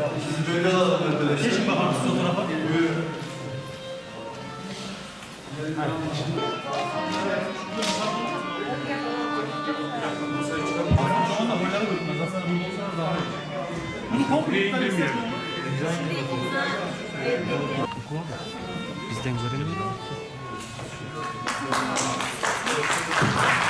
Sizi böyle alalım arkadaşlar. Geçin bakalım şu fotoğrafa. Buyurun. Bunu komple indirmeyelim. Bizden görelim. Thank you.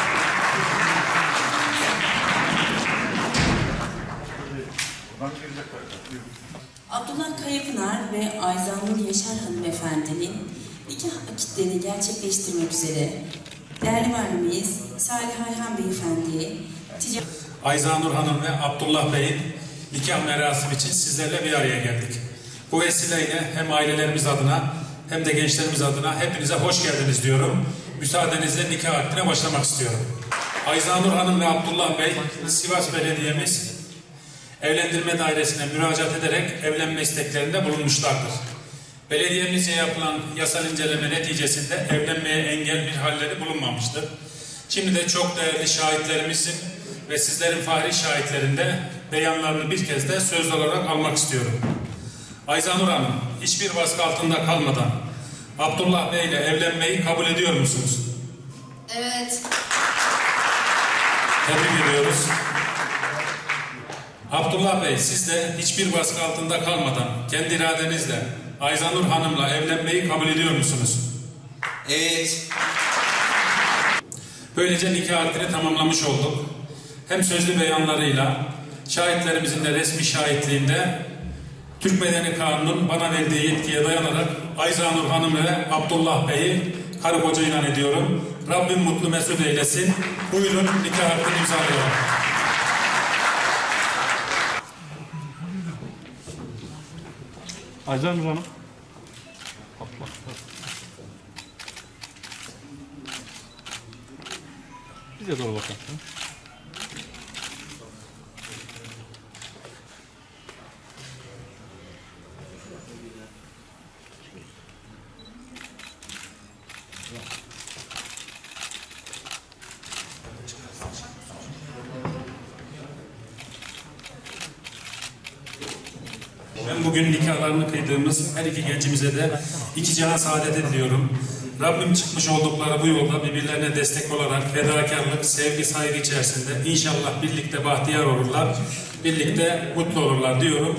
Abdullah Kayapınar ve Ayzanur Yaşar hanımefendinin nikah akitlerini gerçekleştirmek üzere değerli valimiz Salih Ayhan Beyefendi, ticaret Ayzanur Hanım ve Abdullah Bey'in nikah merasimi için sizlerle bir araya geldik. Bu vesileyle hem ailelerimiz adına hem de gençlerimiz adına hepinize hoş geldiniz diyorum. Müsaadenizle nikah akdine başlamak istiyorum. Ayzanur Hanım ve Abdullah Bey, Sivas Belediye'miz evlendirme dairesine müracaat ederek evlenme isteklerinde bulunmuşlardır. Belediyemizce yapılan yasal inceleme neticesinde evlenmeye engel bir halleri bulunmamıştır. Şimdi de çok değerli şahitlerimizin ve sizlerin fahri şahitlerinde beyanlarını bir kez de söz olarak almak istiyorum. Ayzanur Hanım, hiçbir baskı altında kalmadan Abdullah Bey ile evlenmeyi kabul ediyor musunuz? Evet. Tebrik ediyoruz. Abdullah Bey, siz de hiçbir baskı altında kalmadan kendi iradenizle Ayzanur Hanım'la evlenmeyi kabul ediyor musunuz? Evet. Böylece nikah akdini tamamlamış olduk. Hem sözlü beyanlarıyla, şahitlerimizin de resmi şahitliğinde Türk Medeni Kanunu'nun bana verdiği yetkiye dayanarak Ayzanur Hanım ve Abdullah Bey'i karı koca ilan ediyorum. Rabbim mutlu mesut eylesin. Buyurun nikah akdini imzalayalım. Aycan Nur Hanım. Bize doğru bakın. Ben bugün nikahlarını kıydığımız her iki gencimize de iki cihan saadeti diliyorum. Rabbim çıkmış oldukları bu yolda birbirlerine destek olarak fedakarlık, sevgi, saygı içerisinde inşallah birlikte bahtiyar olurlar, birlikte mutlu olurlar diyorum.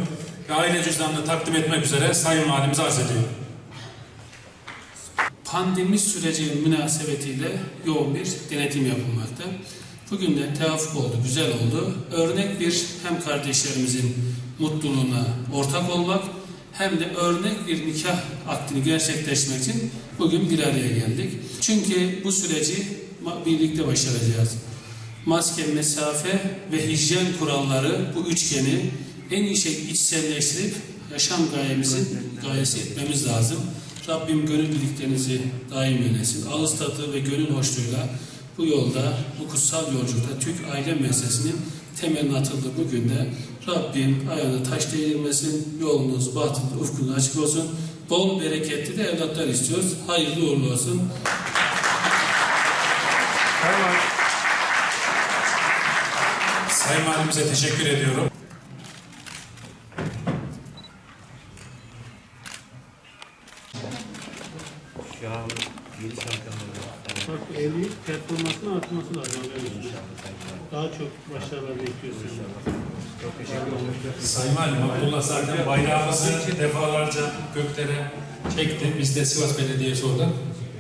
Ve aile cüzdanını takdim etmek üzere Sayın Valimize arz ediyorum. pandemi sürecinin münasebetiyle yoğun bir denetim yapılmakta. Bugün de tevafuk oldu, güzel oldu. Örnek bir hem kardeşlerimizin mutluluğuna ortak olmak hem de örnek bir nikah akdini gerçekleştirmek için bugün bir araya geldik. Çünkü bu süreci birlikte başaracağız. Maske, mesafe ve hijyen kuralları bu üçgeni en iyi şekilde içselleştirip yaşam gayemizin gayesi etmemiz lazım. Rabbim gönül birliklerinizi daim eylesin. Ağız tadı ve gönül hoşluğuyla bu yolda, bu kutsal yolculukta Türk aile meselesinin temelini atıldı bugün de. Rabbim ayağına taş değdirmesin, yolunuz, bahtınız, ufkunuz açık olsun. Bol bereketli de evlatlar istiyoruz. Hayırlı uğurlu olsun. Sayın Valimize teşekkür ediyorum. Bak evlilik performansının artması lazım. Daha çok başarılar bekliyorsunuz. Sayın Valim, Abdullah zaten bayrağımızı defalarca göklere çekti. Biz de Sivas Belediyesi olarak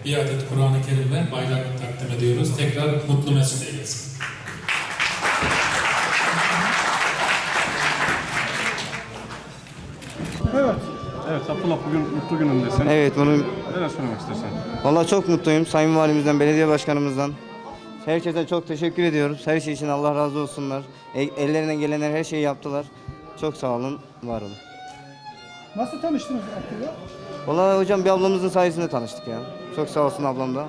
bir adet Kur'an-ı Kerim ve bayrak takdim ediyoruz. Tekrar mutlu mesut eylesin. Evet Abdullah bugün mutlu günündesin. Evet bunu Neler söylemek istersen? valla çok mutluyum. Sayın Valimizden, belediye başkanımızdan. Herkese çok teşekkür ediyoruz. Her şey için Allah razı olsunlar. E- ellerine gelenler her şeyi yaptılar. Çok sağ olun, var olun. Nasıl tanıştınız Abdullah? Valla hocam bir ablamızın sayesinde tanıştık ya. Çok sağ olsun ablam da.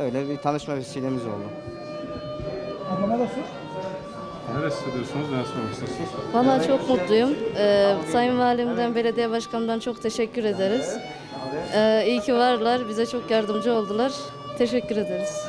Öyle bir tanışma vesilemiz oldu. Ablama da sor. Neler hissediyorsunuz? Neler söylemek istersiniz? Valla çok mutluyum. Ee, Sayın Valimden, belediye başkanımdan çok teşekkür ederiz. Ee, iyi ki varlar. Bize çok yardımcı oldular. Teşekkür ederiz.